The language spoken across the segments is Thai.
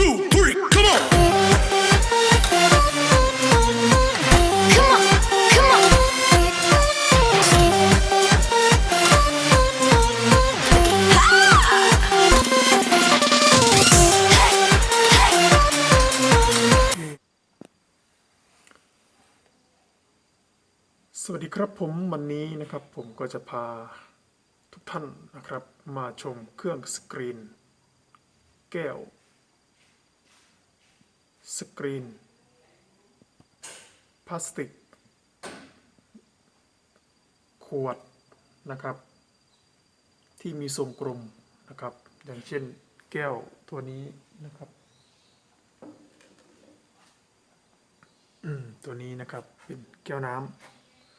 two, three, come on. Come on, come on. Hey, hey. สวัสดีครับผมวันนี้นะครับผมก็จะพาทุกท่านนะครับ มาชมเครื่องสกรีน แก้ว สกรีน พลาสติก ขวดนะครับ ที่มีทรงกลมนะครับ อย่างเช่นแก้วตัวนี้นะครับตัวนี้นะครับเป็นแก้วน้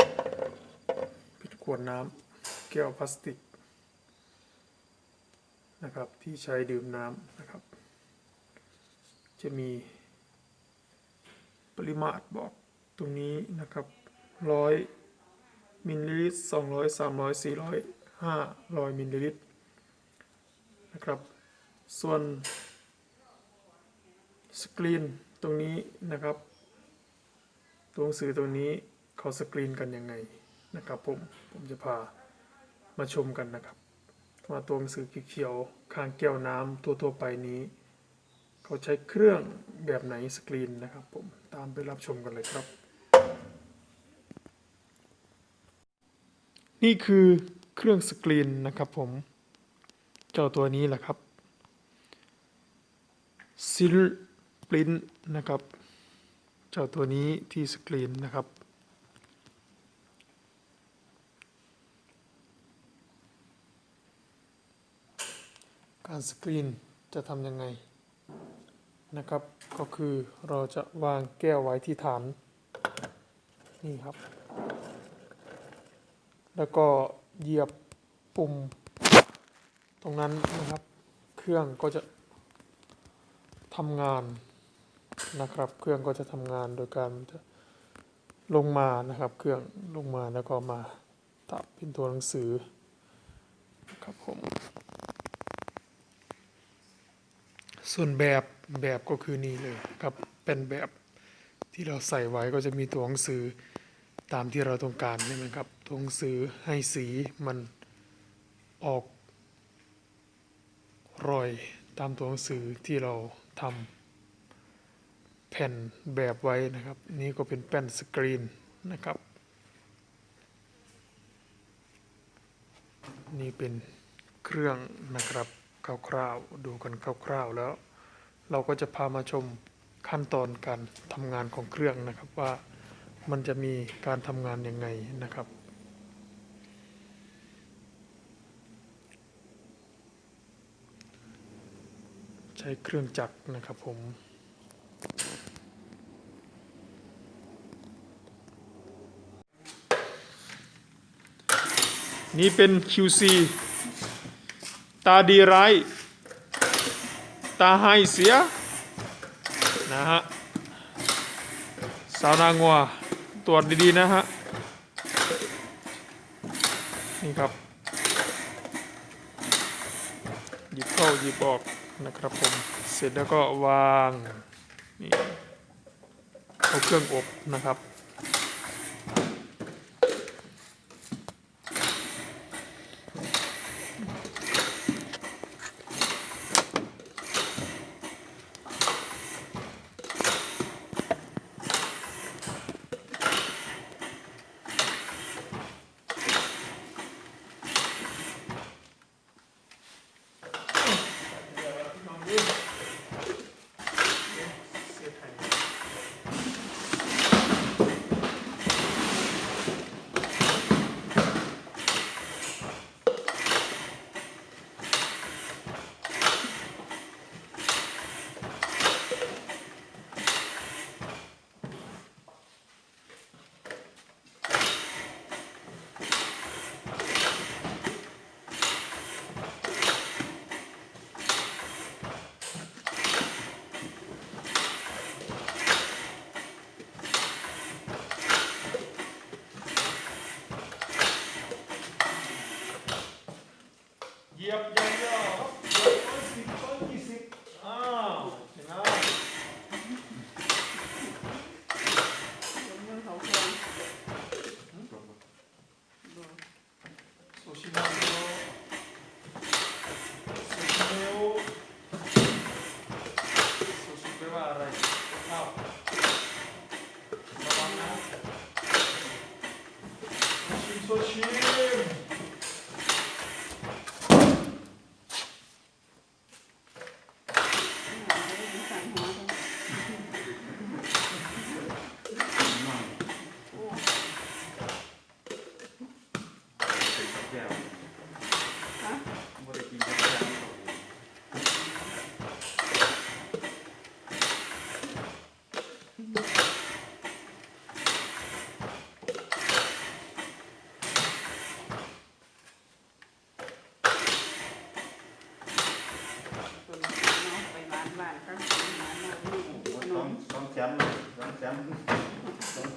ำเป็นขวดน้ำแก้วพลาสติกนะครับที่ใช้ดื่มน้ำนะครับ จะมี ริมาตรบอกตรงนี้นะครับร้อยมิลลิลิตรสองร้อยสามร้อยสี่ร้อยห้าร้อยมิลลิลิตรนะครับ ส่วนสกรีนตรงนี้นะครับ ตัวหนังสือตรงนี้เขาสกรีนกันยังไงนะครับผม ผมจะพามาชมกันนะครับว่าตัวหนังสือเขียวๆข้างแก้วน้ำตัวทั่วไปนี้ เขาใช้เครื่องแบบไหนสกรีนนะครับผมตามไปรับชมกันเลยครับ นี่คือเครื่องสกรีนนะครับผมเจ้าตัวนี้แหละครับซิลปรินนะครับ เจ้าตัวนี้ที่สกรีนนะครับการสกรีนจะทำยังไง นะครับ ก็คือเราจะวางแก้วไว้ที่ฐาน นี่ครับ แล้วก็เหยียบปุ่มตรงนั้นนะครับ เครื่องก็จะทำงานนะครับ เครื่องก็จะทำงานโดยการจะลงมานะครับ เครื่องลงมาแล้วก็มาตับเป็นตัวหนังสือครับผม ส่วนแบบแบบก็คือนี่เลยครับเป็นแบบที่เราใส่ไว้ก็จะมีตัวหนังสือตามที่เราต้องการใช่ไหมครับตัวหนังสือให้สีมันออกรอยตามตัวหนังสือที่เราทำแผ่นแบบไว้นะครับ นี่ก็เป็นแป้นสกรีนนะครับ นี่เป็นเครื่องนะครับ คร่าวๆ ดูกันคร่าวๆ แล้ว เราก็จะพามาชมขั้นตอนการทำงานของเครื่องนะครับว่ามันจะมีการทำงานยังไงนะครับ ใช้เครื่องจักรนะครับผมนี่เป็น QC ตาดีร้าย ตาให้เสีย นะฮะ สาวนางวัว ตรวจดีๆ นะฮะ นี่ครับ หยิบเข้าหยิบออกนะครับผม เสร็จแล้วก็วาง นี่ เอาเครื่องอบนะครับ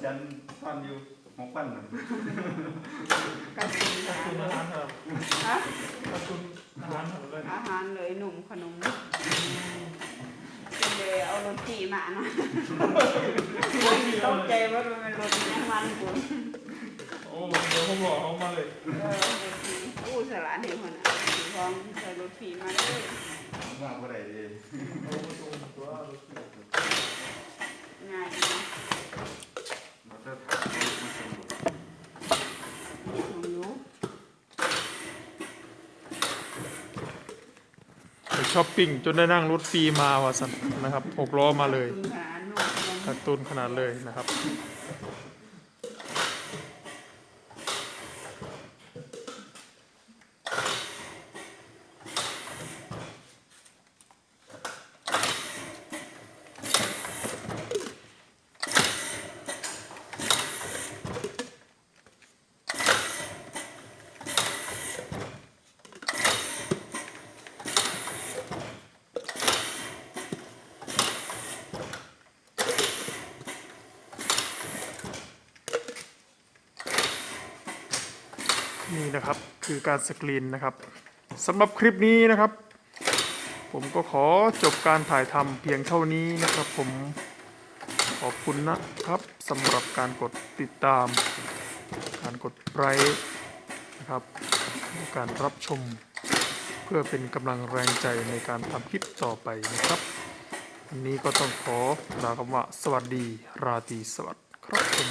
จันพันอยู่หกพันน่ะกับคุณขอบคุณอาหารครับฮะขอบคุณอาหารครับเลยอาหารเลยหนุ่มขนมก็เลยเอารถขี่มานะต้องใจว่ามันเป็นรถยังมันกูโอ้เดี๋ยวผมบอกเขามาเลยเออรถขี่อู้สลานเห็นคนอะสีทองใส่รถขี่มาเลยว่าบ่ได้เลยเอาไปส่งตัวง่ายนะ ไปช้อปปิ้งจนได้นั่งรถฟรีมาว่ะสันนะครับหกล้อมาเลยคุณขนาดนุ่มยังการตุนขนาดเลยนะครับ นี่นะครับคือการสกรีนนะครับสำหรับคลิปนี้นะครับ ผมก็ขอจบการถ่ายทำเพียงเท่านี้นะครับ ผมขอบคุณนะครับสำหรับการกดติดตาม การกดไลค์นะครับการรับชมเพื่อเป็นกำลังแรงใจในการทำคลิปต่อไปนะครับวันนี้ก็ต้องขอลาคำว่าสวัสดีราตรีสวัสดิ์ครับผม